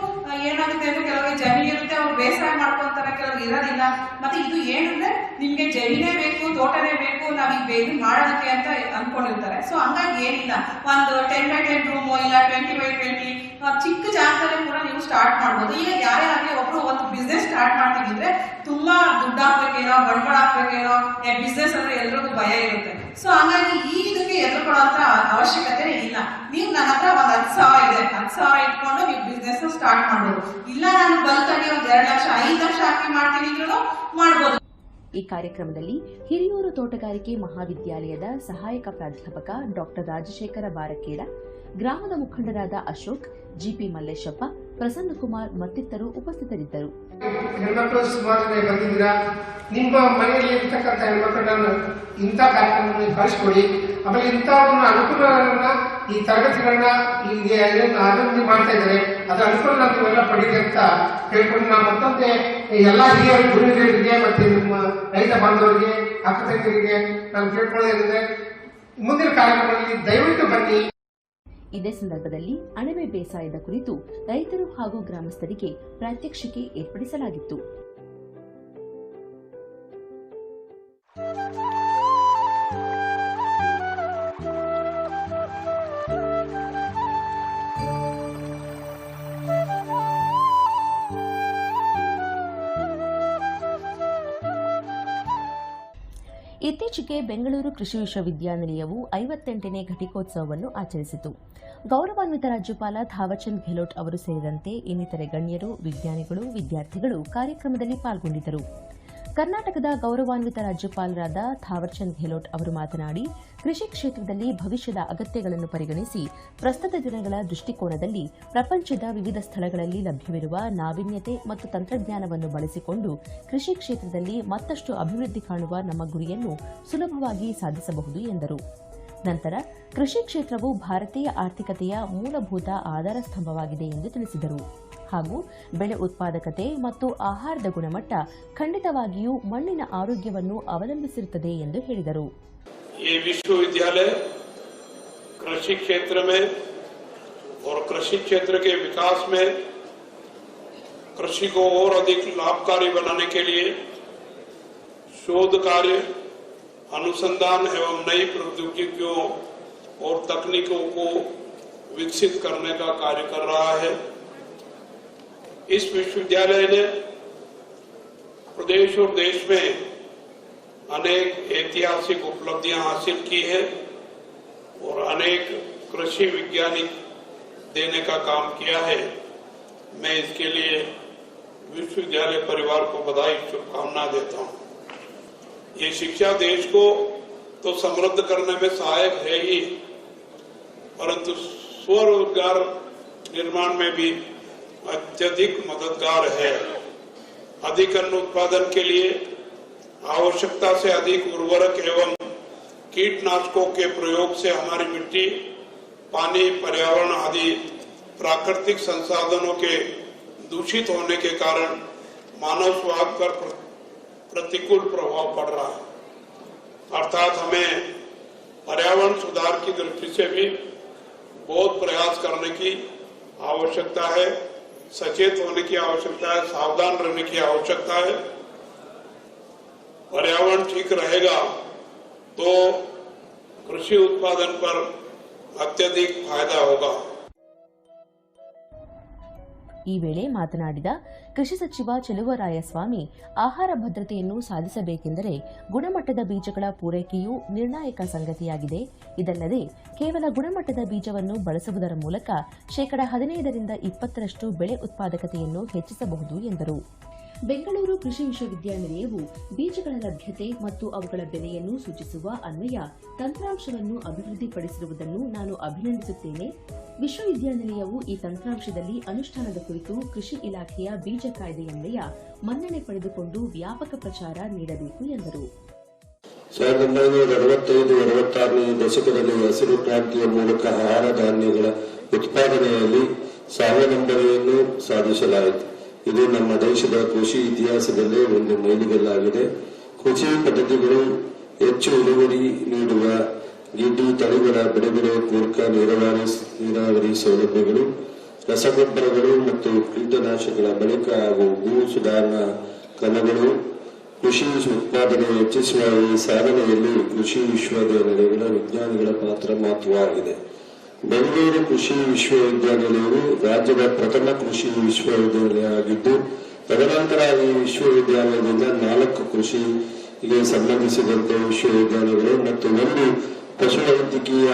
ಏನಾಗುತ್ತೆ ಕೆಲವರಿಗೆ ಜಮೀನು ಇರುತ್ತೆ, ಅವ್ರು ಬೇಸಾಯ ಮಾಡ್ಕೊಂತಾರೆ ಕೆಲವರು ಇರೋದಿಲ್ಲ. ಮತ್ತೆ ಇದು ಏನಂದ್ರೆ, ನಿಮ್ಗೆ ಜಮೀನೇ ಬೇಕು, ತೋಟನೇ ಬೇಕು, ನಾವ್ ಈಗ ಇದು ಮಾಡೋದಕ್ಕೆ ಅಂತ ಅನ್ಕೊಂಡಿರ್ತಾರೆ. ಸೊ ಹಂಗಾಗಿ ಏನಿಲ್ಲ. ಒಂದು ಟೆನ್ ಬೈ ಟೆನ್ ಇಲ್ಲ ಟ್ವೆಂಟಿ ಬೈ ಟ್ವೆಂಟಿ ಚಿಕ್ಕ ಜಾಗದಲ್ಲಿ ಕೂಡ ನೀವು ಸ್ಟಾರ್ಟ್ ಮಾಡ್ಬೋದು. ಈಗ ಯಾರೇ ಆಗಲಿ ಒಬ್ರು ಒಂದು ಬಿಸ್ನೆಸ್ ಸ್ಟಾರ್ಟ್ ಮಾಡ್ತಿದ್ರೆ ತುಂಬಾ ದುಡ್ಡು ಹಾಕ್ಬೇಕೇನೋ ಬಂಡವಾಳ ಹಾಕ್ಬೇಕೇನೋ ಬಿಸ್ನೆಸ್ ಅಂದ್ರೆ ಎಲ್ರಿಗೂ ಭಯ ಇರುತ್ತೆ. ಸೊ ಹಂಗಾಗಿ ಈ ಇದಕ್ಕೆ ಎದುರುಕೊಳ್ಳುವಂತ ಅವಶ್ಯಕತೆ ಇಲ್ಲ. ನೀವು ನನ್ನ ಹತ್ರ ಒಂದ್ ಹತ್ತು ಸಾವಿರ ಇದೆ. ಹತ್ತು ಸಾವಿರ ಇಟ್ಕೊಂಡು ನೀವು ಬಿಸ್ನೆಸ್ ಸ್ಟಾರ್ಟ್ ಮಾಡ್ಬೋದು. ಇಲ್ಲ, ನಾನು ಬಲ್ತಾಗಿ ಒಂದ್ ಎರಡು ಲಕ್ಷ, ಐದು ಲಕ್ಷ ಹಾಕಿ ಮಾಡ್ತೀನಿ ಅಂದ್ರೂ ಮಾಡ್ಬೋದು. ಈ ಕಾರ್ಯಕ್ರಮದಲ್ಲಿ ಹಿರಿಯೂರು ತೋಟಗಾರಿಕೆ ಮಹಾವಿದ್ಯಾಲಯದ ಸಹಾಯಕ ಪ್ರಾಧ್ಯಾಪಕ ಡಾಕ್ಟರ್ ರಾಜಶೇಖರ ಬಾರಕೇಡ, ಗ್ರಾಮದ ಮುಖಂಡರಾದ ಅಶೋಕ್ ಜಿಪಿ ಮಲ್ಲೇಶಪ್ಪ, ಪ್ರಸನ್ನಕುಮಾರ್ ಮತ್ತಿತರರು ಉಪಸ್ಥಿತರಿದ್ದರು. ಹೆಣ್ಮಕ್ಳು ಸುಮಾರು ಬಂದಿದ್ದೀರಾ? ನಿಮ್ಮ ಮನೆಯಲ್ಲಿ ಇರ್ತಕ್ಕಂಥ ಹೆಣ್ಮಕ್ಳನ್ನ ಇಂಥ ಕಾರ್ಯಕ್ರಮದಲ್ಲಿ ಕಳಿಸ್ಕೊಡಿ. ಆಮೇಲೆ ಇಂಥ ಒಂದು ಅನುಕೂಲಗಳನ್ನ ಈ ತರಗತಿಗಳನ್ನ ಈಗ ಆನಂದಿ ಮಾಡ್ತಾ ಇದ್ದಾರೆ. ಅದರ ಅನುಕೂಲ ನೀವೆಲ್ಲ ಪಡೀರಿ ಅಂತ ಹೇಳ್ಕೊಂಡು ನಾವು ಮತ್ತೊಂದೆ ಎಲ್ಲ ಹಿರಿಯ ಗುರುಗಳಿಗೆ ಮತ್ತೆ ನಿಮ್ಮ ರೈತ ಬಾಂಧವರಿಗೆ ಅಕ್ಕ ತಂಗಿಯರಿಗೆ ನಾನು ಕೇಳ್ಕೊಳ್ಳೋದೇನೆಂದ್ರೆ ಮುಂದಿನ ಕಾರ್ಯಕ್ರಮದಲ್ಲಿ ದಯವಿಟ್ಟು ಬನ್ನಿ. ಇದೇ ಸಂದರ್ಭದಲ್ಲಿ ಅಣಬೆ ಬೇಸಾಯದ ಕುರಿತು ರೈತರು ಹಾಗೂ ಗ್ರಾಮಸ್ಥರಿಗೆ ಪ್ರಾತ್ಯಕ್ಷಿಕೆ ಏರ್ಪಡಿಸಲಾಗಿತ್ತು. ಇತ್ತೀಚೆಗೆ ಬೆಂಗಳೂರು ಕೃಷಿ ವಿಶ್ವವಿದ್ಯಾನಿಲಯವು ಐವತ್ತೆಂಟನೇ ಘಟಿಕೋತ್ಸವವನ್ನು ಆಚರಿಸಿತು. ಗೌರವಾನ್ವಿತ ರಾಜ್ಯಪಾಲ ಥಾವರ್ಚಂದ್ ಗೆಹ್ಲೋಟ್ ಅವರು ಸೇರಿದಂತೆ ಇನ್ನಿತರೆ ಗಣ್ಯರು, ವಿಜ್ಞಾನಿಗಳು, ವಿದ್ಯಾರ್ಥಿಗಳು ಕಾರ್ಯಕ್ರಮದಲ್ಲಿ ಪಾಲ್ಗೊಂಡಿದ್ದರು. ಕರ್ನಾಟಕದ ಗೌರವಾನ್ವಿತ ರಾಜ್ಯಪಾಲರಾದ ಥಾವರ್ಚಂದ್ ಗೆಹ್ಲೋಟ್ ಅವರು ಮಾತನಾಡಿ, ಕೃಷಿ ಕ್ಷೇತ್ರದಲ್ಲಿ ಭವಿಷ್ಯದ ಅಗತ್ಯಗಳನ್ನು ಪರಿಗಣಿಸಿ ಪ್ರಸ್ತುತ ದಿನಗಳ ದೃಷ್ಟಿಕೋನದಲ್ಲಿ ಪ್ರಪಂಚದ ವಿವಿಧ ಸ್ಥಳಗಳಲ್ಲಿ ಲಭ್ಯವಿರುವ ನಾವೀನ್ಯತೆ ಮತ್ತು ತಂತ್ರಜ್ಞಾನವನ್ನು ಬಳಸಿಕೊಂಡು ಕೃಷಿ ಕ್ಷೇತ್ರದಲ್ಲಿ ಮತ್ತಷ್ಟು ಅಭಿವೃದ್ಧಿ ಕಾಣುವ ನಮ್ಮ ಗುರಿಯನ್ನು ಸುಲಭವಾಗಿ ಸಾಧಿಸಬಹುದು ಎಂದರು. ನಂತರ, ಕೃಷಿ ಕ್ಷೇತ್ರವು ಭಾರತೀಯ ಆರ್ಥಿಕತೆಯ ಮೂಲಭೂತ ಆಧಾರ ಸ್ತಂಭವಾಗಿದೆ ಎಂದು ತಿಳಿಸಿದರು. ಹಾಗೂ ಬೆಳೆ ಉತ್ಪಾದಕತೆ ಮತ್ತು ಆಹಾರದ ಗುಣಮಟ್ಟ ಖಂಡಿತವಾಗಿಯೂ ಮಣ್ಣಿನ ಆರೋಗ್ಯವನ್ನು ಅವಲಂಬಿಸಿರುತ್ತದೆ ಎಂದು ಹೇಳಿದರು ये विश्वविद्यालय कृषि क्षेत्र में और कृषि क्षेत्र के विकास में कृषि को और अधिक लाभकारी बनाने के लिए शोध कार्य अनुसंधान एवं नई प्रौद्योगिकियों और तकनीकों को विकसित करने का कार्य कर रहा है इस विश्वविद्यालय ने प्रदेश और देश में अनेक ऐतिहासिक उपलब्धियाँ हासिल की है और अनेक कृषि वैज्ञानिक देने का काम किया है। मैं इसके लिए विश्वविद्यालय परिवार को बधाई, शुभकामना देता हूँ। ये शिक्षा देश को तो समृद्ध करने में सहायक है ही, परंतु स्वरोजगार निर्माण में भी अत्यधिक मददगार है। अधिक अन्न उत्पादन के लिए आवश्यकता से अधिक उर्वरक एवं कीटनाशकों के प्रयोग से हमारी मिट्टी, पानी, पर्यावरण आदि प्राकृतिक संसाधनों के दूषित होने के कारण मानव स्वास्थ्य पर, प्रतिकूल प्रभाव पड़ रहा है। अर्थात हमें पर्यावरण सुधार की दृष्टि से भी बहुत प्रयास करने की आवश्यकता है। सचेत होने की आवश्यकता है, सावधान रहने की आवश्यकता है। पर्यावरण ठीक रहेगा तो कृषि उत्पादन पर अत्यधिक फ़ायदा होगा। ಈ ವೇಳೆ ಮಾತನಾಡಿದ ಕೃಷಿ ಸಚಿವ ಚೆಲುವರಾಯಸ್ವಾಮಿ, ಆಹಾರ ಭದ್ರತೆಯನ್ನು ಸಾಧಿಸಬೇಕೆಂದರೆ ಗುಣಮಟ್ಟದ ಬೀಜಗಳ ಪೂರೈಕೆಯೂ ನಿರ್ಣಾಯಕ ಸಂಗತಿಯಾಗಿದೆ. ಇದಲ್ಲದೆ, ಕೇವಲ ಗುಣಮಟ್ಟದ ಬೀಜವನ್ನು ಬಳಸುವುದರ ಮೂಲಕ ಶೇಕಡ ಹದಿನೈದರಿಂದ ಇಪ್ಪತ್ತರಷ್ಟು ಬೆಳೆ ಉತ್ಪಾದಕತೆಯನ್ನು ಹೆಚ್ಚಿಸಬಹುದು ಎಂದರು. ಬೆಂಗಳೂರು ಕೃಷಿ ವಿಶ್ವವಿದ್ಯಾನಿಲಯವು ಬೀಜಗಳ ಲಭ್ಯತೆ ಮತ್ತು ಅವುಗಳ ಬೆಲೆಯನ್ನು ಸೂಚಿಸುವ ಅನ್ವಯ ತಂತ್ರಾಂಶವನ್ನು ಅಭಿವೃದ್ಧಿಪಡಿಸಿರುವುದನ್ನು ನಾನು ಅಭಿನಂದಿಸುತ್ತೇನೆ. ವಿಶ್ವವಿದ್ಯಾನಿಲಯವು ಈ ತಂತ್ರಾಂಶದಲ್ಲಿ ಅನುಷ್ಠಾನದ ಕುರಿತು ಕೃಷಿ ಇಲಾಖೆಯ ಬೀಜ ಕಾಯ್ದೆಯನ್ವಯ ಮನ್ನಣೆ ಪಡೆದುಕೊಂಡು ವ್ಯಾಪಕ ಪ್ರಚಾರ ನೀಡಬೇಕು ಎಂದರು. ಸಾವಿರದ ಒಂಬೈನೂರ ಅರವತ್ತೈದು ದಶಕದಲ್ಲಿ ಹಸಿರು ಕ್ರಾಂತಿಯ ಮೂಲಕ ಆಹಾರ ಧಾನ್ಯಗಳ ಉತ್ಪಾದನೆಯಲ್ಲಿ ಸ್ವಾವಲಂಬನೆಯನ್ನು ಸಾಧಿಸಲಾಯಿತು. ಇದು ನಮ್ಮ ದೇಶದ ಕೃಷಿ ಇತಿಹಾಸದಲ್ಲೇ ಒಂದು ಮೈಲಿಗಲ್ಲಾಗಿದೆ. ಕೃಷಿ ಪದ್ಧತಿಗಳು ಹೆಚ್ಚು ಇಳುವರಿ ನೀಡುವ ಗಿಡ್ಡಿ ತಳಿಗಳ ಬೆಳೆ ಪೂರಕ ನೀರಾವರಿ ನೀರಾವರಿ ಸೌಲಭ್ಯಗಳು, ರಸಗೊಬ್ಬರಗಳು ಮತ್ತು ಕೀಟನಾಶಕಗಳ ಬಳಿಕ ಹಾಗೂ ಭೂ ಸುಧಾರಣಾ ಕ್ರಮಗಳು. ಕೃಷಿ ಉತ್ಪಾದನೆ ಹೆಚ್ಚಿಸುವ ಈ ಸಾಧನೆಯಲ್ಲಿ ಕೃಷಿ ವಿಶ್ವವಿದ್ಯಾನಿಲಯಗಳ ವಿಜ್ಞಾನಿಗಳ ಪಾತ್ರ ಮಹತ್ವವಾಗಿದೆ. ಬೆಂಗಳೂರು ಕೃಷಿ ವಿಶ್ವವಿದ್ಯಾನಿಲಯವು ರಾಜ್ಯದ ಪ್ರಥಮ ಕೃಷಿ ವಿಶ್ವವಿದ್ಯಾನಿಲಯ ಆಗಿದ್ದು, ತದನಂತರ ಈ ವಿಶ್ವವಿದ್ಯಾಲಯದಿಂದ ನಾಲ್ಕು ಕೃಷಿಗೆ ಸಂಬಂಧಿಸಿದಂತೆ ವಿಶ್ವವಿದ್ಯಾಲಯಗಳು ಮತ್ತು ಒಂದು ಪಶುವೈದ್ಯಕೀಯ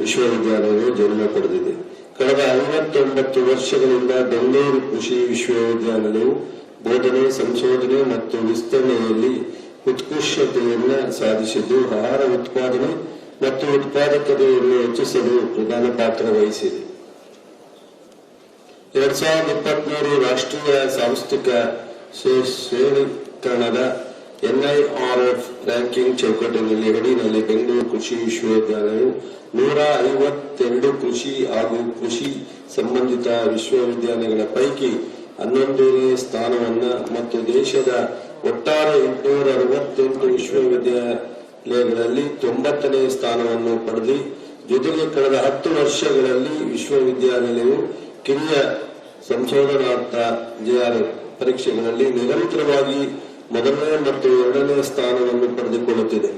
ವಿಶ್ವವಿದ್ಯಾಲಯವು ಜನ್ಮ ಪಡೆದಿದೆ. ಕಳೆದ ಐವತ್ತೊಂಬತ್ತು ವರ್ಷಗಳಿಂದ ಬೆಂಗಳೂರು ಕೃಷಿ ವಿಶ್ವವಿದ್ಯಾನಿಲಯವು ಬೋಧನೆ, ಸಂಶೋಧನೆ ಮತ್ತು ವಿಸ್ತರಣೆಯಲ್ಲಿ ಉತ್ಕೃಷ್ಟತೆಯನ್ನು ಸಾಧಿಸಿದ್ದು, ಆಹಾರ ಉತ್ಪಾದನೆ ಮತ್ತು ಉತ್ಪಾದಕತೆಯನ್ನು ಹೆಚ್ಚಿಸಲು ಪ್ರಧಾನ ಪಾತ್ರ ವಹಿಸಿದೆ. ಎರಡ್ ಸಾವಿರದ ಇಪ್ಪತ್ಮೂರು ರಾಷ್ಟ್ರೀಯ ಸಾಂಸ್ಥಿಕ ಶ್ರೇ- ಶ್ರೇಣೀಕರಣದ ಎನ್ಐಆರ್ಎಫ್ ರ್ಯಾಂಕಿಂಗ್ ಚೌಕಟ್ಟಿನಲ್ಲಿ ಗಡಿನಲ್ಲಿ ಬೆಂಗಳೂರು ಕೃಷಿ ವಿಶ್ವವಿದ್ಯಾಲಯವು ನೂರ ಐವತ್ತೆರಡು ಕೃಷಿ ಹಾಗೂ ಕೃಷಿ ಸಂಬಂಧಿತ ವಿಶ್ವವಿದ್ಯಾಲಯಗಳ ಪೈಕಿ ಹನ್ನೊಂದನೇ ಸ್ಥಾನವನ್ನು ಮತ್ತು ದೇಶದ ಒಟ್ಟಾರೆ ಎಂಟುನೂರ ಅರವತ್ತೆಂಟು ವಿಶ್ವವಿದ್ಯಾಲಯಗಳಲ್ಲಿ ತೊಂಬತ್ತನೇ ಸ್ಥಾನವನ್ನು ಪಡೆದು ಜೊತೆಗೆ ಕಳೆದ ಹತ್ತು ವರ್ಷಗಳಲ್ಲಿ ವಿಶ್ವವಿದ್ಯಾನಿಲಯವು ಕಿರಿಯ ಸಂಶೋಧನಾರ್ಥ ಜೆಆರ್ ಪರೀಕ್ಷೆಗಳಲ್ಲಿ ನಿರಂತರವಾಗಿ ಮೊದಲನೇ ಮತ್ತು ಎರಡನೇ ಸ್ಥಾನವನ್ನು ಪಡೆದುಕೊಳ್ಳುತ್ತಿದೆ.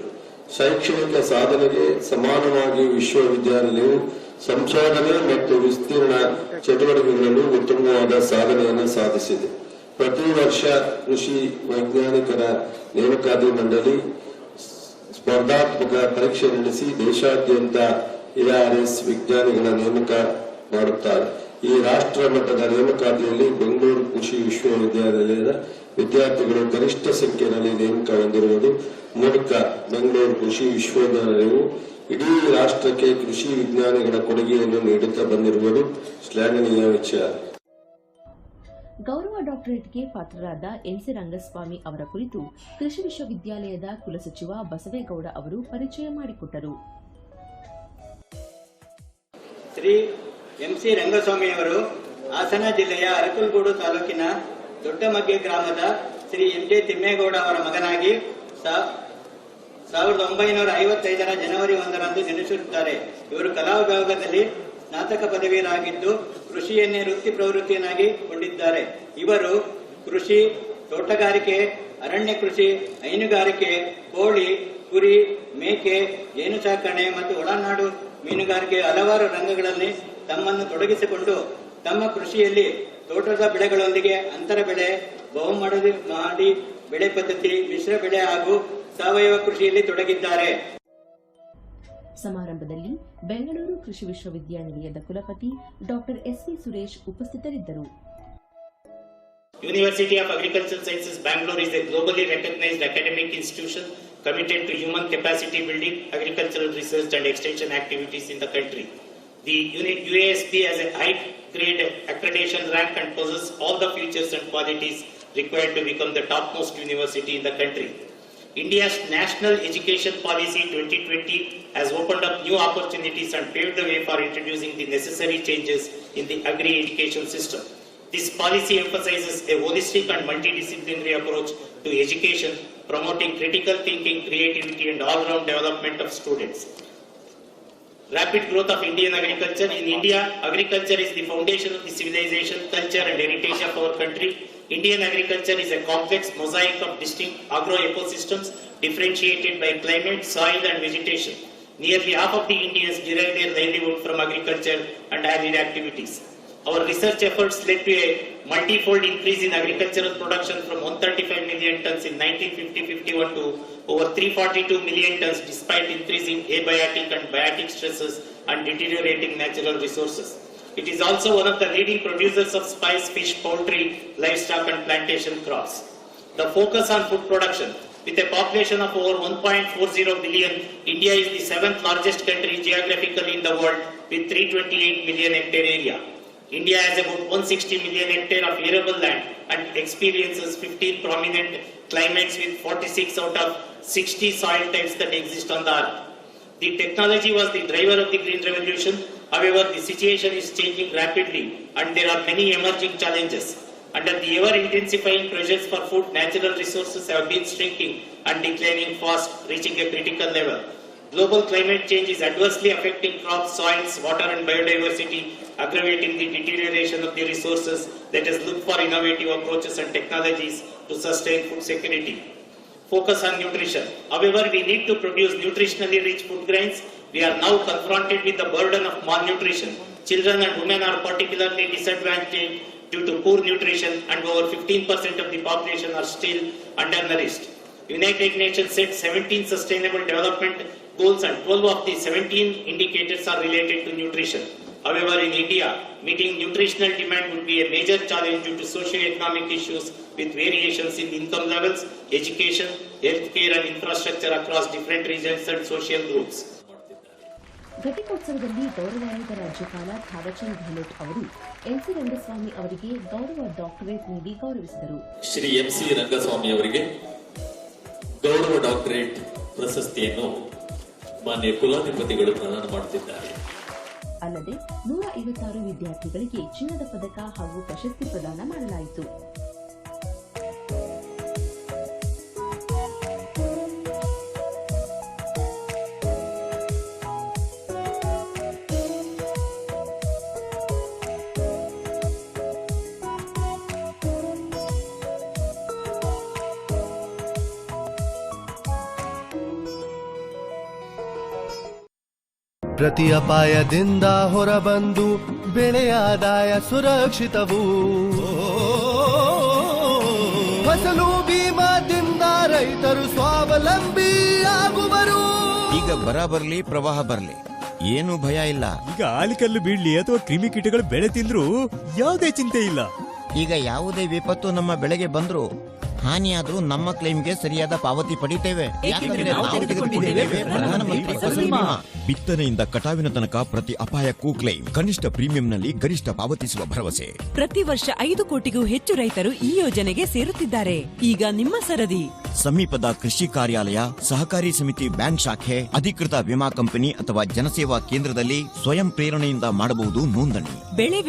ಶೈಕ್ಷಣಿಕ ಸಾಧನೆಗೆ ಸಮಾನವಾಗಿ ವಿಶ್ವವಿದ್ಯಾನಿಲಯವು ಸಂಶೋಧನೆ ಮತ್ತು ವಿಸ್ತೀರ್ಣ ಚಟುವಟಿಕೆಗಳಲ್ಲೂ ಉತ್ತಮವಾದ ಸಾಧನೆಯನ್ನು ಸಾಧಿಸಿದೆ. ಪ್ರತಿ ವರ್ಷ ಕೃಷಿ ವೈಜ್ಞಾನಿಕರ ನೇಮಕಾತಿ ಮಂಡಳಿ ಸ್ಪರ್ಧಾತ್ಮಕ ಪರೀಕ್ಷೆ ನಡೆಸಿ ದೇಶಾದ್ಯಂತ ಎಆರ್ಎಸ್ ವಿಜ್ಞಾನಿಗಳ ನೇಮಕ ಮಾಡುತ್ತಾರೆ. ಈ ರಾಷ್ಟ್ರ ಮಟ್ಟದ ನೇಮಕಾತಿಯಲ್ಲಿ ಬೆಂಗಳೂರು ಕೃಷಿ ವಿಶ್ವವಿದ್ಯಾಲಯದ ವಿದ್ಯಾರ್ಥಿಗಳು ಗರಿಷ್ಠ ಸಂಖ್ಯೆಯಲ್ಲಿ ನೇಮಕ ಹೊಂದಿರುವುದು ಮೂಲಕ ಬೆಂಗಳೂರು ಕೃಷಿ ವಿಶ್ವವಿದ್ಯಾಲಯವು ಇಡೀ ರಾಷ್ಟ್ರಕ್ಕೆ ಕೃಷಿ ವಿಜ್ಞಾನಿಗಳ ಕೊಡುಗೆಯನ್ನು ನೀಡುತ್ತಾ ಬಂದಿರುವುದು ಶ್ಲಾಘನೀಯ ವಿಚಾರ. ಗೌರವ ಡಾಕ್ಟರೇಟ್ಗೆ ಪಾತ್ರರಾದ ಎನ್ಸಿ ರಂಗಸ್ವಾಮಿ ಅವರ ಕುರಿತು ಕೃಷಿ ವಿಶ್ವವಿದ್ಯಾಲಯದ ಕುಲಸಚಿವ ಬಸವೇಗೌಡ ಅವರು ಪರಿಚಯ ಮಾಡಿಕೊಟ್ಟರು. ಶ್ರೀ ಎಂ ಸಿ ರಂಗಸ್ವಾಮಿಯವರು ಹಾಸನ ಜಿಲ್ಲೆಯ ಅರಕಲ್ಗೋಡು ತಾಲೂಕಿನ ದೊಡ್ಡಮಗ್ಗೆ ಗ್ರಾಮದ ಶ್ರೀ ಎಂ ಜೆ ತಿಮ್ಮೇಗೌಡ ಅವರ ಮಗನಾಗಿ ಸಾವಿರದ ಒಂಬೈನೂರ ಐವತ್ತೈದರ ಜನವರಿ ಒಂದರಂದು ಜನಿಸಿರುತ್ತಾರೆ. ಇವರು ಕಲಾ ವಿಭಾಗದಲ್ಲಿ ಸ್ನಾತಕ ಪದವೀಯರಾಗಿದ್ದು ಕೃಷಿಯನ್ನೇ ವೃತ್ತಿ ಪ್ರವೃತ್ತಿಯನ್ನಾಗಿ ಕೊಂಡಿದ್ದಾರೆ. ಇವರು ಕೃಷಿ, ತೋಟಗಾರಿಕೆ, ಅರಣ್ಯ ಕೃಷಿ, ಹೈನುಗಾರಿಕೆ, ಕೋಳಿ, ಕುರಿ, ಮೇಕೆ ಜೇನು ಸಾಕಣೆ ಮತ್ತು ಒಳನಾಡು ಮೀನುಗಾರಿಕೆ ಹಲವಾರು ರಂಗಗಳಲ್ಲಿ ತಮ್ಮನ್ನು ತೊಡಗಿಸಿಕೊಂಡು ತಮ್ಮ ಕೃಷಿಯಲ್ಲಿ ತೋಟದ ಬೆಳೆಗಳೊಂದಿಗೆ ಅಂತರ ಬೆಳೆ, ಬಹುಮಡದಿ ಮಾಡಿ ಬೆಳೆ ಪದ್ಧತಿ, ಮಿಶ್ರ ಬೆಳೆ ಹಾಗೂ ಸಾವಯವ ಕೃಷಿಯಲ್ಲಿ ತೊಡಗಿದ್ದಾರೆ. ಸಮಾರಂಭದಲ್ಲಿ ಬೆಂಗಳೂರು ಕೃಷಿ ವಿಶ್ವವಿದ್ಯಾನಿಲಯದ ಕುಲಪತಿ ಡಾಕ್ಟರ್ ಎಸ್ವಿ ಸುರೇಶ್ ಉಪಸ್ಥಿತರಿದ್ದರು. University of agriculture sciences Bangalore is a globally recognised academic institution committed to human capacity building agricultural research and extension activities in the country the UASB as a high grade accreditation rank and possess all the futures and qualities required to become the top most university in the country India's National Education Policy 2020 has opened up new opportunities and paved the way for introducing the necessary changes in the agri-education system. This policy emphasizes a holistic and multidisciplinary approach to education, promoting critical thinking, creativity, and all-round development of students. Rapid growth of Indian agriculture. In India, agriculture is the foundation of the civilization, culture, and heritage of our country. Indian agriculture is a complex mosaic of distinct agro-ecosystems differentiated by climate, soil, and vegetation. Nearly half of the Indians derive their livelihood from agriculture and allied activities. Our research efforts led to a multi-fold increase in agricultural production from 135 million tons in 1950-51 to over 342 million tons despite increasing abiotic and biotic stresses and deteriorating natural resources. It is also one of the leading producers of spice, fish, poultry, livestock and plantation crops. The focus on food production. With a population of over 1.40 billion, India is the seventh largest country geographically in the world with 328 million hectare area. India has about 160 million hectare of arable land and experiences 15 prominent climates with 46 out of 60 soil types that exist on the earth. The technology was the driver of the green revolution. However, the situation is changing rapidly and there are many emerging challenges. Under the ever intensifying pressures for food, natural resources have been shrinking and declining fast, reaching a critical level. Global climate change is adversely affecting crops, soils, water and biodiversity, aggravating the deterioration of the resources. Let us look for innovative approaches and technologies to sustain food security. Focus on nutrition. However, we need to produce nutritionally rich food grains. We are now confronted with the burden of malnutrition. Children and women are particularly disadvantaged due to poor nutrition and over 15% of the population are still undernourished. United Nations set 17 sustainable development goals and 12 of the 17 indicators are related to nutrition. However, in India, meeting nutritional demand would be a major challenge due to socio-economic issues with variations in income levels, education, healthcare and infrastructure across different regions and social groups. ಘಟಿಕೋತ್ಸವದಲ್ಲಿ ಗೌರವಾನ್ವಿತ ರಾಜ್ಯಪಾಲ ಥಾವರ್ಚಂದ್ ಗೆಹ್ಲೋಟ್ ಅವರು NC Rangaswamy ಅವರಿಗೆ ಗೌರವ doctorate ನೀಡಿ ಗೌರವಿಸಿದರು. Shri MC Rangaswamy ಅವರಿಗೆ ಗೌರವ ಡಾಕ್ಟರೇಟ್ ಪ್ರಶಸ್ತಿಯನ್ನು ಮಾನ್ಯ ಕುಲಾಧಿಪತಿಗಳು ಪ್ರದಾನ ಮಾಡುತ್ತಿದ್ದಾರೆ. ಅಲ್ಲದೆ ನೂರ ಐವತ್ತಾರು ವಿದ್ಯಾರ್ಥಿಗಳಿಗೆ ಚಿನ್ನದ ಪದಕ ಹಾಗೂ ಪ್ರಶಸ್ತಿ ಪ್ರದಾನ ಮಾಡಲಾಯಿತು. ಪ್ರತಿ ಅಪಾಯದಿಂದ ಹೊರಬಂದು ಬೆಳೆಯ ಆದಾಯ ಸುರಕ್ಷಿತವು. ಫಸಲು ಬೀಮಾದಿಂದ ರೈತರು ಸ್ವಾವಲಂಬಿ ಆಗುವರು. ಈಗ ಬರ ಬರಲಿ ಪ್ರವಾಹ ಬರಲಿ. ಏನು ಭಯ ಇಲ್ಲ. ಈಗ ಆಲಿಕಲ್ಲು ಬೀಳ್ಲಿ ಅಥವಾ ಕ್ರಿಮಿಕೀಟಗಳು ಬೆಳೆ ತಿಂದ್ರು ಯಾವುದೇ ಚಿಂತೆ ಇಲ್ಲ. ಈಗ ಯಾವುದೇ ವಿಪತ್ತು ನಮ್ಮ ಬೆಳೆಗೆ ಬಂದ್ರು ಹಾನಿಯಾದ್ರೂ ನಮ್ಮ ಕ್ಲೈಮ್ಗೆ ಸರಿಯಾದ ಪಾವತಿ ಪಡಿತೇವೆ. ಯಾಕಂದ್ರೆ ನಾವು ತೆಗೆದುಕೊಂಡಿದ್ದೇವೆ. ಪ್ರಧಾನಮಂತ್ರಿ ಫಸಲ್ ಬಿಮಾ ಬಿತ್ತನೆಯಿಂದ ಕಟಾವಿನ ತನಕ ಪ್ರತಿ ಅಪಾಯಕ್ಕೂ ಕ್ಲೈಮ್ ಕನಿಷ್ಠ ಪ್ರೀಮಿಯಂನಲ್ಲಿ ಗರಿಷ್ಠ ಪಾವತಿಸುವ ಭರವಸೆ. ಪ್ರತಿ ವರ್ಷ ಐದು ಕೋಟಿಗೂ ಹೆಚ್ಚು ರೈತರು ಈ ಯೋಜನೆಗೆ ಸೇರುತ್ತಿದ್ದಾರೆ. ಈಗ ನಿಮ್ಮ ಸರದಿ. ಸಮೀಪದ ಕೃಷಿ ಕಾರ್ಯಾಲಯ ಸಹಕಾರಿ ಸಮಿತಿ ಬ್ಯಾಂಕ್ ಶಾಖೆ ಅಧಿಕೃತ ವಿಮಾ ಕಂಪನಿ ಅಥವಾ ಜನಸೇವಾ ಕೇಂದ್ರದಲ್ಲಿ ಸ್ವಯಂ ಪ್ರೇರಣೆಯಿಂದ ಮಾಡಬಹುದು ನೋಂದಣಿ. ಬೆಳೆ